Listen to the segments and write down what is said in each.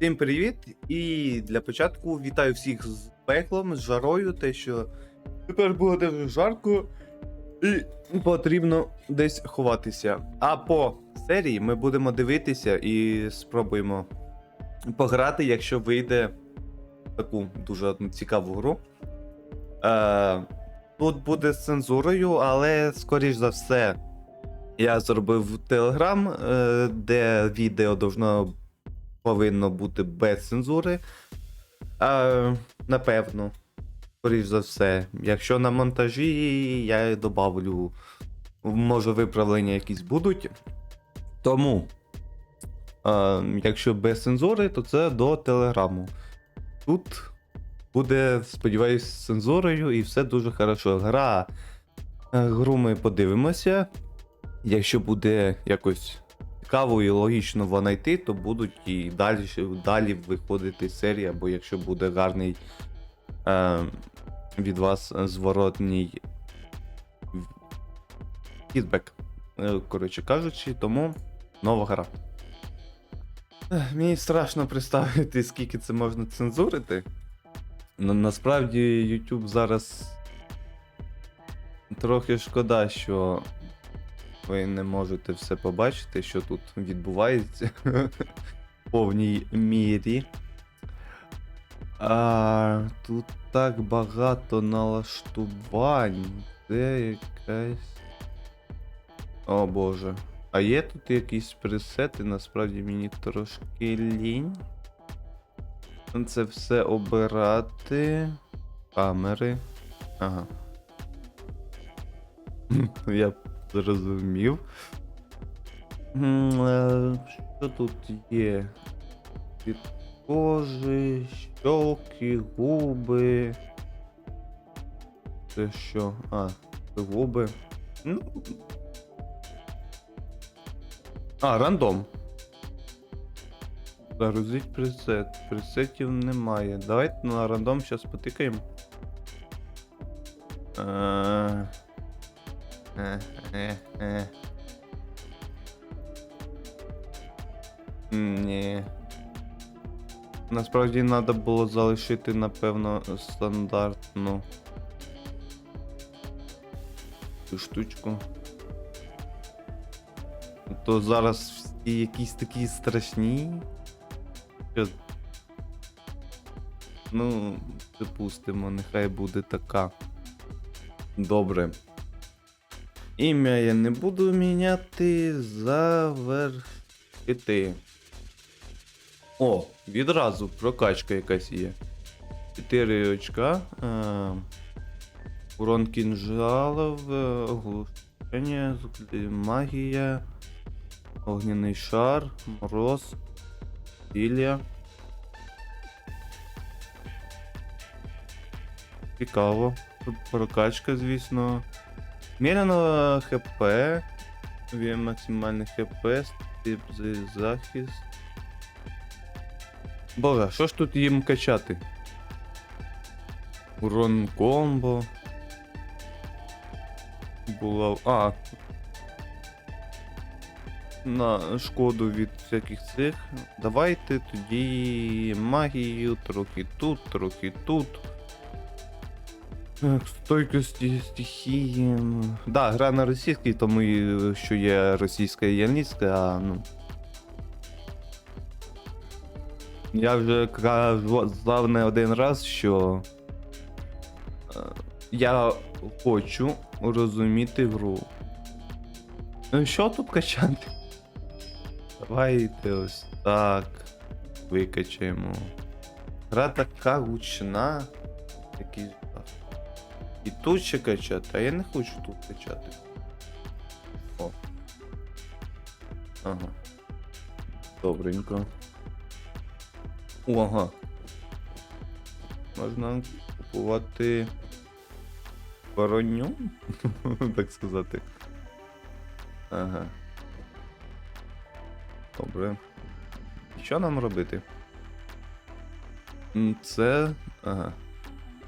Всім привіт! І для початку вітаю всіх з пеклом, з жарою, те, що тепер буде дуже жарко і потрібно десь ховатися. А по серії ми будемо дивитися і спробуємо пограти, якщо вийде таку дуже цікаву гру. Е, тут буде з цензурою, але скоріш за все. Я зробив Телеграм, де відео должно повинно бути без цензури. А, напевно, скоріш за все. Якщо на монтажі я добавлю, може виправлення якісь будуть. Тому, а, якщо без цензури, то це до телеграму. Тут буде, сподіваюсь, з цензурою і все дуже хорошо. Гра. е, Гру ми подивимося. Якщо буде якось цікаво і логічно вона йти, то будуть і далі, далі виходити серія, або якщо буде гарний е, від вас зворотній фідбек. Е, Коротше кажучи, тому нова гра. Мені страшно представити, скільки це можна цензурити. Ну, насправді YouTube зараз трохи шкода, що ви не можете все побачити, що тут відбувається в повній мірі. А, тут так багато налаштувань. Це якась. О боже. А є тут якісь пресети, насправді мені трошки лінь. Це все обирати. Камери. Ага. Я зрозумів. Е, Що тут є? Від кожи, щоки, губи. Це що? А, це губи. Ну. А, рандом. Загрузить пресет. Пресетів немає. Давайте на рандом зараз потикаємо. Е, Е, е, е. Ні. Насправді треба було залишити, напевно, стандартну цю штучку. То зараз всі якісь такі страшні. Що... Ну, припустимо, нехай буде така. Добре. Ім'я я не буду міняти. Завершити. О, відразу прокачка якась є. 4 очка. Е, урон кінжалов, оглушення, магія, огняний шар, мороз, ілля. Цікаво. Прокачка, звісно. Міряно ХП. Він максимальний ХП, тип за- захист. Боже, що ж тут їм качати? Урон комбо. Була. А. На шкоду від всяких цих. Давайте тоді магію, трохи тут, трохи тут. Так, стойкості стихії. Да, гра на російській, тому що є російська і англійська, а ну. Я вже казав не один раз, що е, я хочу розуміти гру. Ну що тут качати? Давайте ось так. Викачаємо. Гра така гучна. Який жах. І тут ще качати, а я не хочу тут качати. О. Ага. Добренько. О, ага. Можна купувати броню, так сказати. Ага. Добре. Що нам робити? Це. Ага.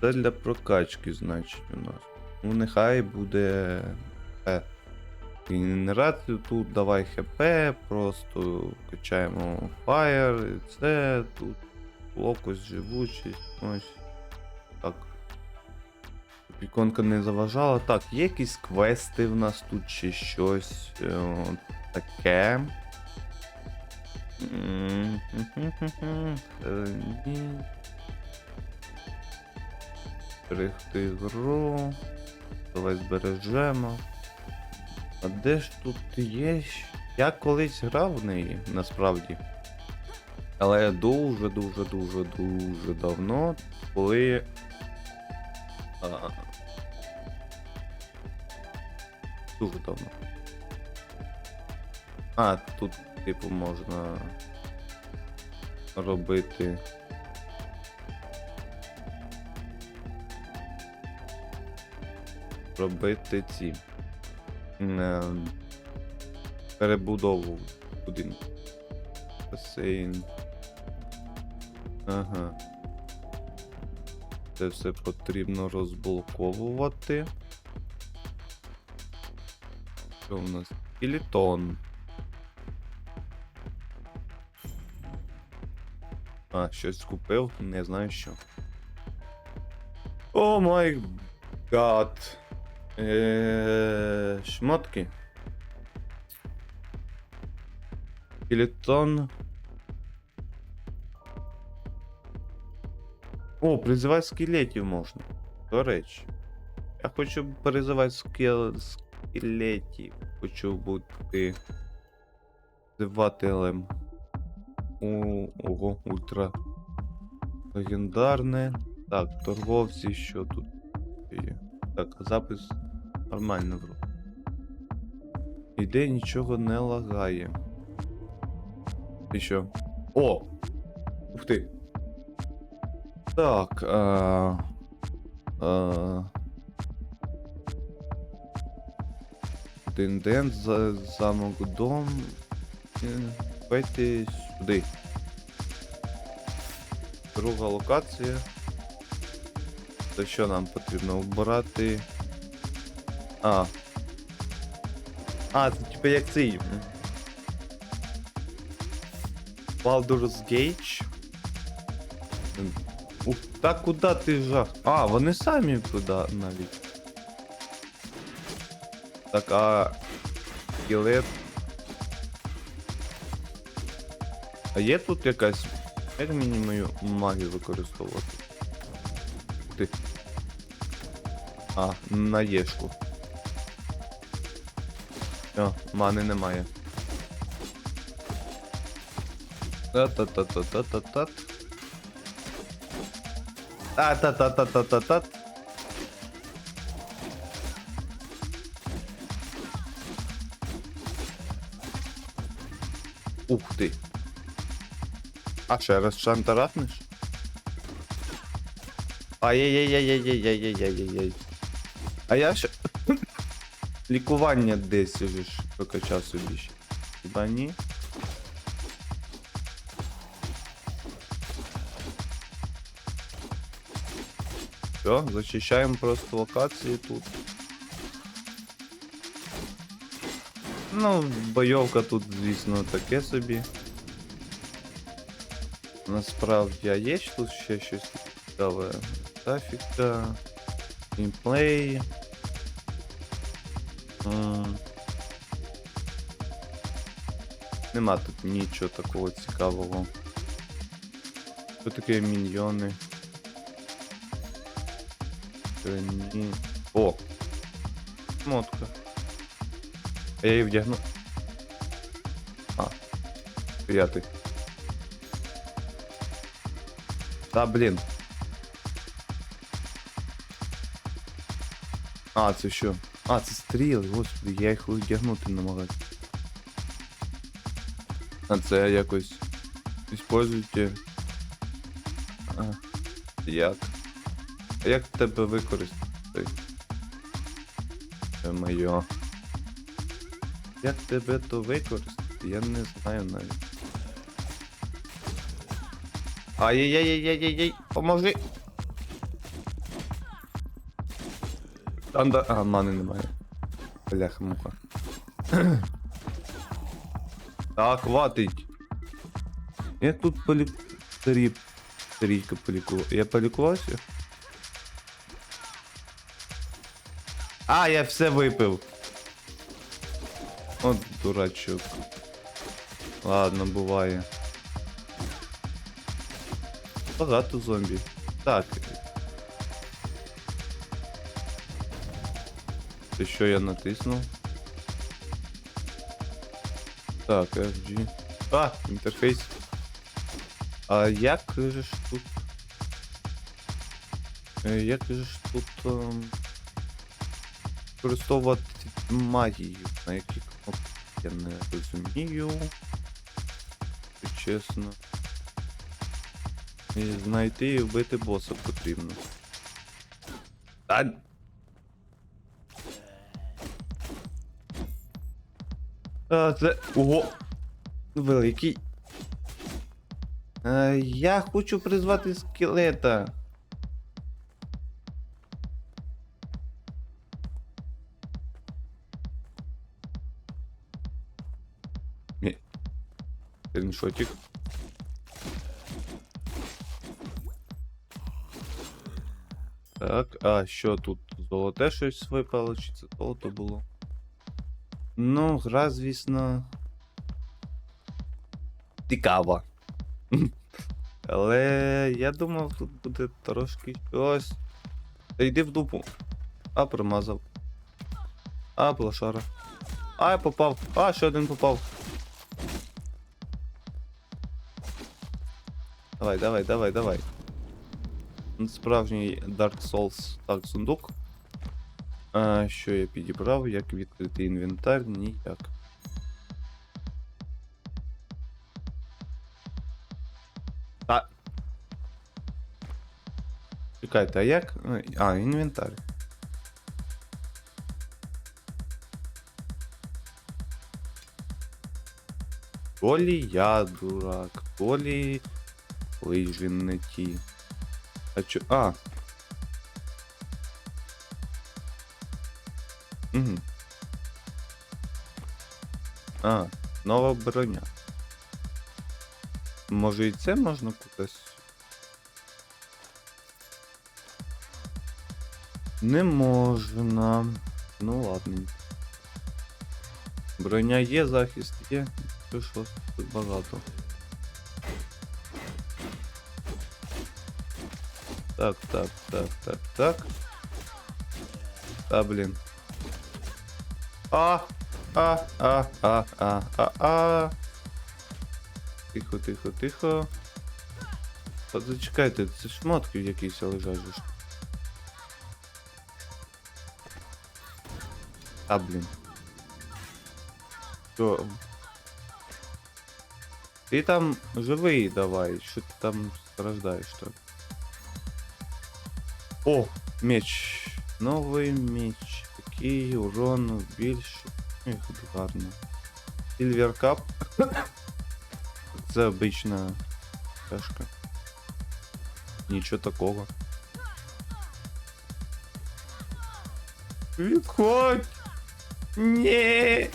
Це для прокачки, значить, у нас. Ну, нехай буде. Е. генерацію. Тут давай ХП, просто качаємо Fire, і це, тут локось, живучість, ось. Так. Щоб Іконка не заважала. Так, є якісь квести в нас тут чи щось е, от таке. Е, ні. Зберегти гру. Давай збережемо. А де ж тут є? Я колись грав в неї, насправді. Але дуже, дуже, дуже, дуже давно, коли. А, дуже давно. А, тут, типу, можна робити. Робити ці. е, Перебудову будинку. Басейн. Ага. Це все потрібно розблоковувати. Що в нас? Скелетон. А, щось купив, не знаю що. О май гад. Е, Шмотки. Скелетон. О, призивати скелетів можна. До речі. Я хочу призивати скел... скелетів. Хочу бути призивателем. О, ого, ультра. Легендарне. Так, торговці, що тут? Так, запис нормально вроде. Іде нічого не лагає. І що? О! Ух ти! Так, а... а... Тендент, за, замок дом. Давайте сюди. Друга локація. То що нам потрібно вбирати? А. А, це типа як цей. Baldur's Gate. Ух, та куди ти жах? А, вони самі туди навіть. Так, а. Скелет. А є тут якась. Як мені мою магію використовувати? Ти. А, на єшку. О, мани немає. Та-та-та-та-та-та-та. Та-та-та-та-та-та-та. Ух ти. А ще раз шантаратнеш? Ай-яй-яй-яй-яй-яй-яй-яй-яй. А я ще. Лікування десь уже ж прокачав собі ще. Хіба ні? Все, зачищаємо просто локації тут. Ну, бойовка тут, звісно, таке собі. Насправді, а є тут ще щось цікаве? Графіка, геймплей. М. Нема тут нічого такого цікавого. Що таке міньйони? Е, Ні. О! Мотка. Я її вдягну. А. П'ятий. Та блін. А, це що? А, це стріли, господи, я їх вдягнути намагаюся. А це якось используйте. А, як? А як тебе використати? Це моє. Як тебе то використати? Я не знаю навіть. Ай-яй-яй-яй-яй-яй, поможи! Анда. А, мани немає. Бляха муха. Так, хватить. Я тут полі... Старі... Старійка полікував. Я полікувався? А, я все випив. От дурачок. Ладно, буває. Багато зомбі. Так. Це що я натиснув? Так, FG. А, інтерфейс. А як же ж тут. Е, Як же ж тут. ем, Використовувати магію? На які кнопки я не розумію. Чесно. І знайти і вбити боса потрібно. Та... А, це. Ого! Великий. А, я хочу призвати скелета. Скріншотик. Так, а що тут? Золоте щось випало, чи це золото було? Ну, гра, звісно. Цікава. Але я думав, тут буде трошки щось. Та йди в дупу. А, промазав. А, блошара. А, я попав. А, ще один попав. Давай, давай, давай, давай. Справжній Dark Souls так, сундук. А, що я підібрав? Як відкрити інвентар? Ніяк. А. Чекайте, а як? А, інвентар. То лі я дурак, то лі лижі не ті. А чо. А. А, нова броня. Може і це можна кудись? Не можна. Ну ладно. Броня є, захист є. Що ж тут багато. Так, так, так, так, так. Та блін. А, а, а, а, а, а, а. Тихо, тихо, тихо. От зачекайте, це шмотки якісь лежать же ж. А, блін. Що? Ти там живий давай, що ти там страждаєш так? О, меч. Новий меч. Такий урон більше. Буде гарно. Silver Cup. Це обична чашка. Нічого такого. Відходь! Ні.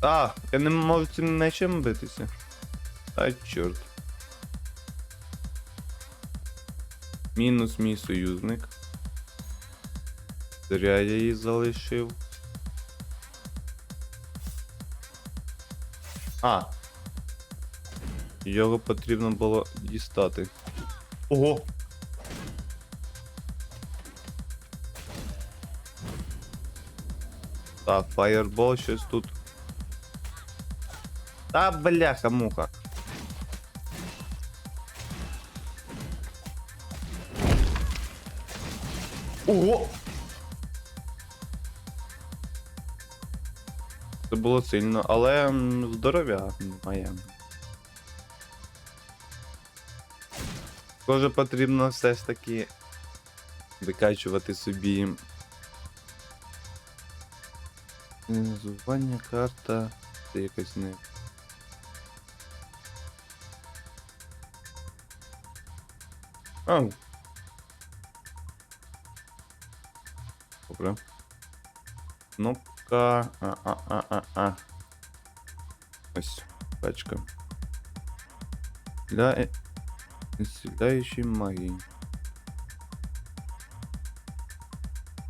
А, я не можу цим мечем битися. А, чорт. Мінус мій союзник. Зря я її залишив. А. Його потрібно було дістати. Ого! Так, фаєрбол щось тут. Та бляха муха. Ого! Це було сильно, але здоров'я немає. Схоже, потрібно все ж таки викачувати собі. Зування карта. Це якось не. Ау. Добре. Кнопка. пачка. А-а-а-а-а. Ось, пачка. Для е- исцеляющей магии.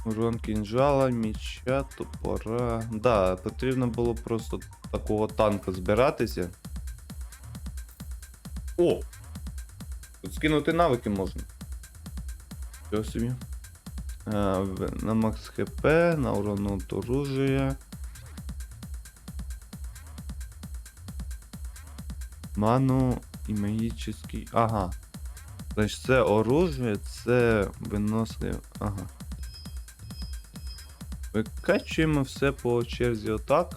Урон кинжала, меча, топора. Да, потрібно було просто такого танка збиратися. О! Тут скинути навики можна. Що собі? В- на макс хп, на урон от оружия. Ману і магічний. Ага. Значить, це оружие, це виносливе. Ага. Викачуємо все по черзі отак.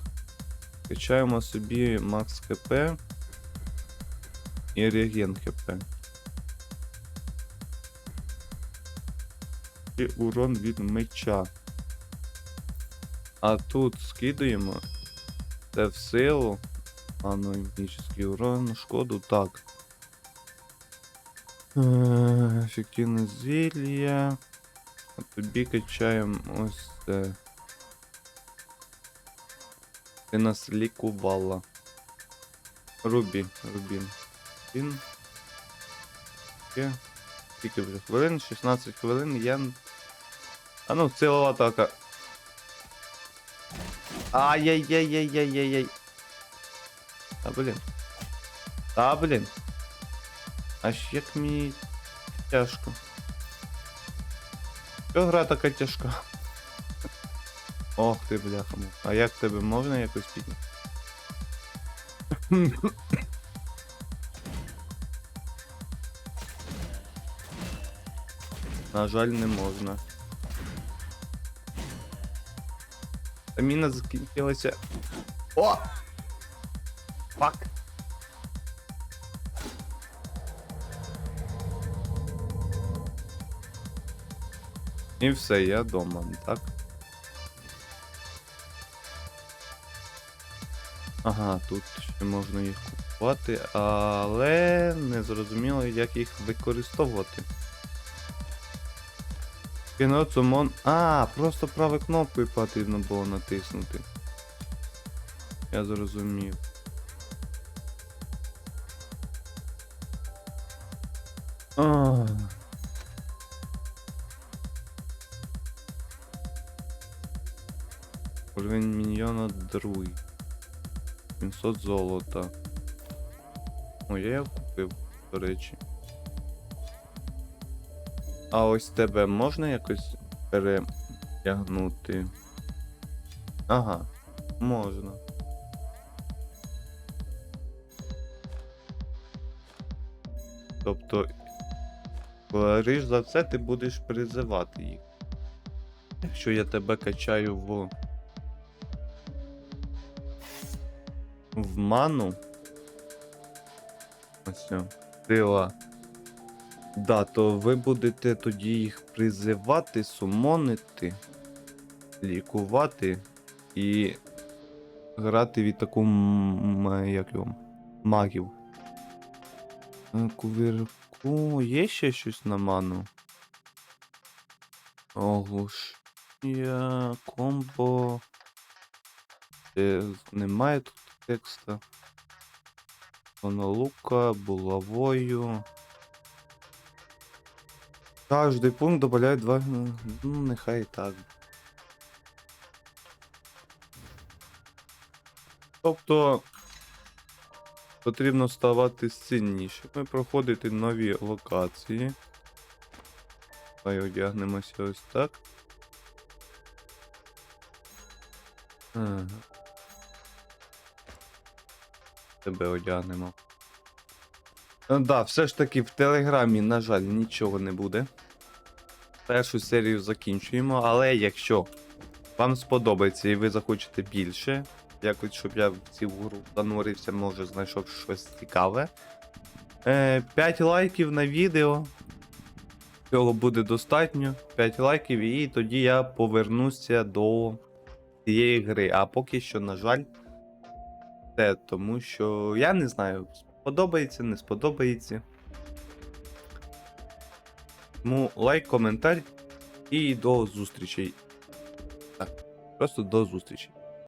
Качаємо собі макс хп і реген хп. І урон від меча. А тут скидуємо це в силу. А ну урон, шкоду, так. Е, Ефективне зілля. А тобі качаємо ось це. Ти нас лікувала. Рубі, Рубін. Він. Скільки вже хвилин? 16 хвилин. Я. А ну, силова атака. Ай-яй-яй-яй-яй-яй-яй. Та блін. Та блін. Аж як мені тяжко. Що гра така тяжка? Ох ти, бляха. А як тебе можна якось підняти? На жаль, не можна. Та міна закінчилася. О! Фак! І все, я дома, так? Ага, тут ще можна їх купувати, але не зрозуміло, як їх використовувати. Кінот сумон. А, просто правою кнопкою потрібно було натиснути. Я зрозумів. А. Уровень міньйона другий. 700 золота. О, я його купив, до речі. А ось тебе можна якось перетягнути? Ага, можна. Тобто, скоріш за все, ти будеш призивати їх. Якщо я тебе качаю в. В ману. Ось. Сила. Да, то ви будете тоді їх призивати, сумонити, лікувати і грати від таку м- як його, магів. Е, Кувірку. Є ще щось на ману? Оглушення, комбо. Е, Немає тут текста. Монолука, булавою. Каждый пункт добавляет два. ну, Ну, нехай так. Тобто потрібно ставати сильнішими, проходити нові локації. Хай одягнемося ось так. Ага. Тебе одягнемо. Ну да, все ж таки в Телеграмі, на жаль, нічого не буде. Першу серію закінчуємо, але якщо вам сподобається і ви захочете більше, якось, щоб я в цю гру занурився, може знайшов щось цікаве. Е, 5 лайків на відео. Цього буде достатньо. 5 лайків, і тоді я повернуся до цієї гри. А поки що, на жаль, це тому що я не знаю, сподобається, не сподобається. Тому лайк, коментар і до зустрічей. Так, Просто до зустрічі.